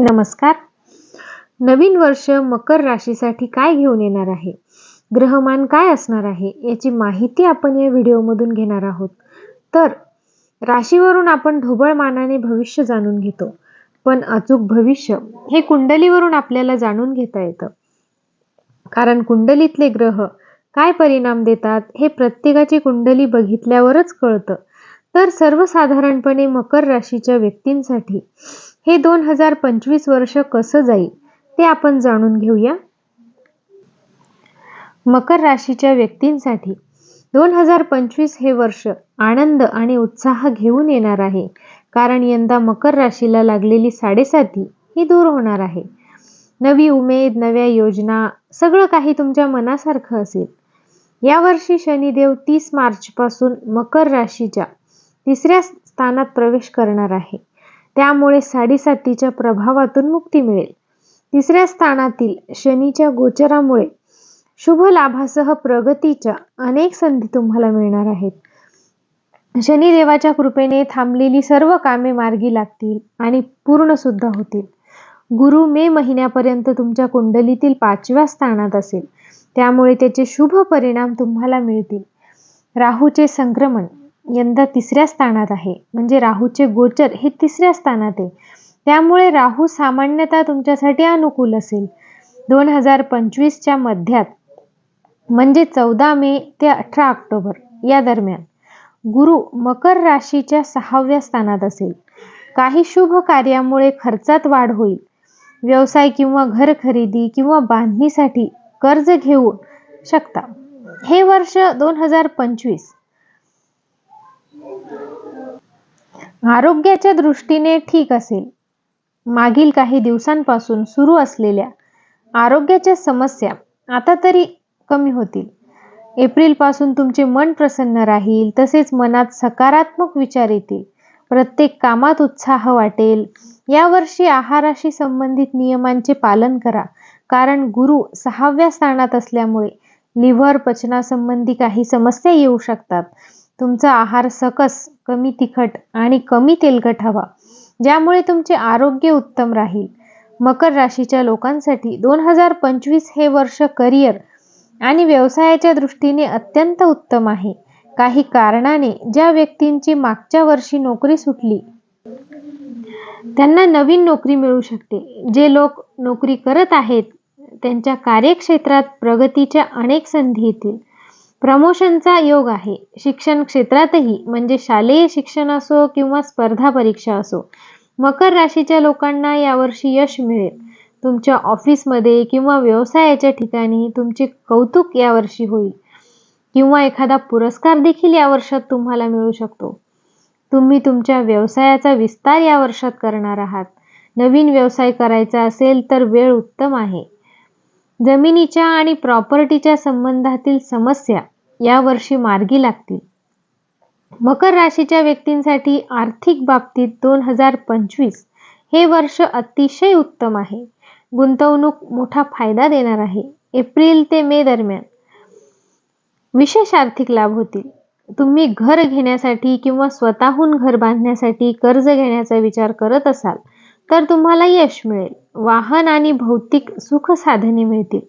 नमस्कार. नवीन वर्ष मकर राशीसाठी काय घेऊन येणार आहे? ग्रहमान काय असणार आहे? याची माहिती आपण या व्हिडिओमधून घेणार आहोत. तर राशीवरून आपण ढोबळ मानाने भविष्य जाणून घेतो. पण अचूक भविष्य हे कुंडलीवरून आपल्याला जाणून घेता येतं. कारण कुंडलीतले ग्रह काय परिणाम देतात हे प्रत्येकाची कुंडली बघितल्यावरच कळतं. तर सर्वसाधारणपणे मकर राशीच्या व्यक्तींसाठी हे दोन हजार पंचवीस वर्ष कसं जाईल ते आपण जाणून घेऊया. मकर राशीच्या व्यक्तींसाठी दोन हजार पंचवीस हे वर्ष आनंद आणि उत्साह घेऊन येणार आहे. कारण यंदा मकर राशीला लागलेली साडेसाती ही दूर होणार आहे. नवी उमेद नव्या योजना सगळं काही तुमच्या मनासारखं असेल. यावर्षी शनिदेव तीस मार्चपासून मकर राशीच्या तिसऱ्या स्थानात प्रवेश करणार आहे. त्यामुळे साडेसातीच्या प्रभावातून मुक्ती मिळेल. तिसऱ्या स्थानातील शनीच्या गोचरामुळे शुभ लाभासह प्रगतीच्या अनेक संधी तुम्हाला मिळणार आहेत. शनिदेवाच्या कृपेने थांबलेली सर्व कामे मार्गी लागतील आणि पूर्ण सुद्धा होतील. गुरु मे महिन्यापर्यंत तुमच्या कुंडलीतील पाचव्या स्थानात असेल. त्यामुळे त्याचे शुभ परिणाम तुम्हाला मिळतील. राहूचे संक्रमण यंदा तिसऱ्या स्थानात आहे. म्हणजे राहूचे गोचर हे तिसऱ्या स्थानात आहे. त्यामुळे राहू सामान्यतः तुमच्यासाठी अनुकूल असेल. दोन हजार पंचवीसच्या मध्यात म्हणजे चौदा मे ते अठरा ऑक्टोबर या दरम्यान गुरु मकर राशीच्या सहाव्या स्थानात असेल. काही शुभ कार्यामुळे खर्चात वाढ होईल. व्यवसाय किंवा घर खरेदी किंवा बांधणीसाठी कर्ज घेऊ शकता. हे वर्ष दोन हजार पंचवीस आरोग्याच्या दृष्टीने ठीक असेल. मागील काही दिवसांपासून सुरू असलेल्या आरोग्याच्या समस्या आता तरी कमी होतील. एप्रिलपासून तुमचे मन प्रसन्न राहील तसेच मनात सकारात्मक विचार येतील. प्रत्येक कामात उत्साह वाटेल. यावर्षी आहाराशी संबंधित नियमांचे पालन करा. कारण गुरु सहाव्या स्थानात असल्यामुळे लिव्हर पचनासंबंधी काही समस्या येऊ शकतात. तुमचा आहार सकस कमी तिखट आणि कमी तेलकट हवा ज्यामुळे तुमचे आरोग्य उत्तम राहील. मकर राशीच्या लोकांसाठी दोन हजार पंचवीस हे वर्ष करिअर आणि व्यवसायाच्या दृष्टीने अत्यंत उत्तम आहे. काही कारणाने ज्या व्यक्तींची मागच्या वर्षी नोकरी सुटली त्यांना नवीन नोकरी मिळू शकते. जे लोक नोकरी करत आहेत त्यांच्या कार्यक्षेत्रात प्रगतीच्या अनेक संधी येतील. प्रमोशनचा योग आहे. शिक्षण क्षेत्रातही म्हणजे शालेय शिक्षण असो किंवा स्पर्धा परीक्षा असो मकर राशीच्या लोकांना यावर्षी यश मिळेल. तुमच्या ऑफिसमध्ये किंवा व्यवसायाच्या ठिकाणी तुमचे कौतुक यावर्षी होईल. किंवा एखादा पुरस्कार देखील या वर्षात तुम्हाला मिळू शकतो. तुम्ही तुमच्या व्यवसायाचा विस्तार या वर्षात करणार आहात. नवीन व्यवसाय करायचा असेल तर वेळ उत्तम आहे. जमिनीच्या आणि प्रॉपर्टीच्या संबंधातील समस्या यावर्षी मार्गी लागतील. मकर राशीच्या व्यक्तींसाठी आर्थिक बाबतीत दोन हजार पंचवीस हे वर्ष अतिशय उत्तम आहे. गुंतवणूक मोठा फायदा देणार आहे. एप्रिल ते मे दरम्यान विशेष आर्थिक लाभ होतील. तुम्ही घर घेण्यासाठी किंवा स्वतःहून घर बांधण्यासाठी कर्ज घेण्याचा विचार करत असाल तर तुम्हाला यश मिळेल. वाहन आणि भौतिक सुख साधने मिळतील.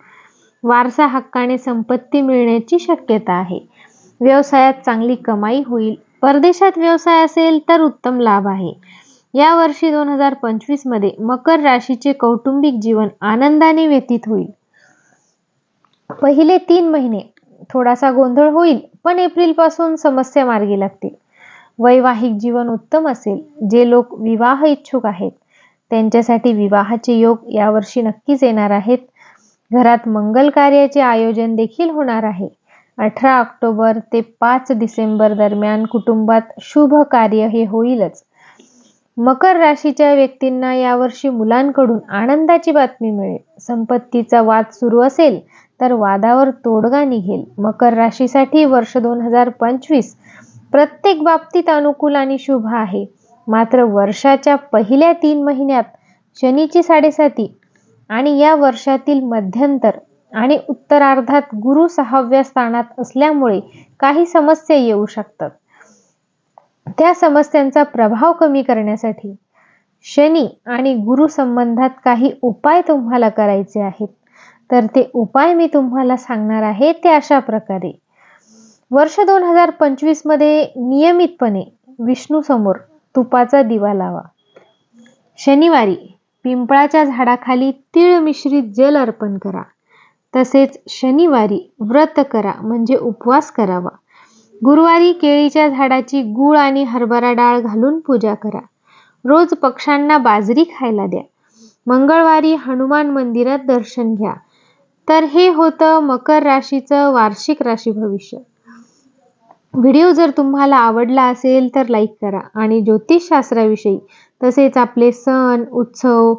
वारसा हक्काने संपत्ती मिळण्याची शक्यता आहे. व्यवसायात चांगली कमाई होईल. परदेशात व्यवसाय असेल तर उत्तम लाभ आहे. या वर्षी दोन हजार पंचवीसमध्ये मकर राशीचे कौटुंबिक जीवन आनंदाने व्यतीत होईल. पहिले तीन महिने थोडासा गोंधळ होईल पण एप्रिलपासून समस्या मार्गी लागतील. वैवाहिक जीवन उत्तम असेल. जे लोक विवाह इच्छुक आहेत त्यांच्यासाठी विवाहाचे योग यावर्षी नक्कीच येणार आहेत. घरात मंगल कार्याचे आयोजन देखील होणार आहे. अठरा ऑक्टोबर ते पाच डिसेंबर दरम्यान कुटुंबात शुभ कार्य हे होईलच. मकर राशीच्या व्यक्तींना यावर्षी मुलांकडून आनंदाची बातमी मिळेल. संपत्तीचा वाद सुरू असेल तर वादावर तोडगा निघेल. मकर राशीसाठी वर्ष दोन हजार पंचवीस प्रत्येक बाबतीत अनुकूल आणि शुभ आहे. मात्र वर्षाच्या पहिल्या तीन महिन्यात शनीची साडेसाती आणि या वर्षातील मध्यंतर आणि उत्तरार्धात गुरु सहाव्या स्थानात असल्यामुळे काही समस्या येऊ शकतात. त्या समस्यांचा प्रभाव कमी करण्यासाठी शनी आणि गुरु संबंधात काही उपाय तुम्हाला करायचे आहेत. तर ते उपाय मी तुम्हाला सांगणार आहे ते अशा प्रकारे. वर्ष दोन हजार पंचवीसमध्ये नियमितपणे विष्णू समोर तुपाचा दिवा लावा. शनिवारी पिंपळाच्या झाडाखाली तीळ मिश्रित जल अर्पण करा. तसेच शनिवारी व्रत करा म्हणजे उपवास करावा. गुरुवारी केळीच्या झाडाची गूळ आणि हरभरा डाळ घालून पूजा करा. रोज पक्ष्यांना बाजरी खायला द्या. मंगळवारी हनुमान मंदिरात दर्शन घ्या. तर हे होतं मकर राशीचं वार्षिक राशी भविष्य. व्हिडिओ जर तुम्हाला आवडला असेल तर लाईक करा आणि ज्योतिषशास्त्राविषयी तसेच आपले सण उत्सव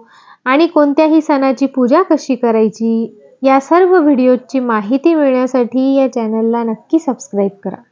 आणि कोणत्याही सणाची पूजा कशी करायची या सर्व व्हिडिओची माहिती मिळण्यासाठी या चॅनलला नक्की सबस्क्राईब करा.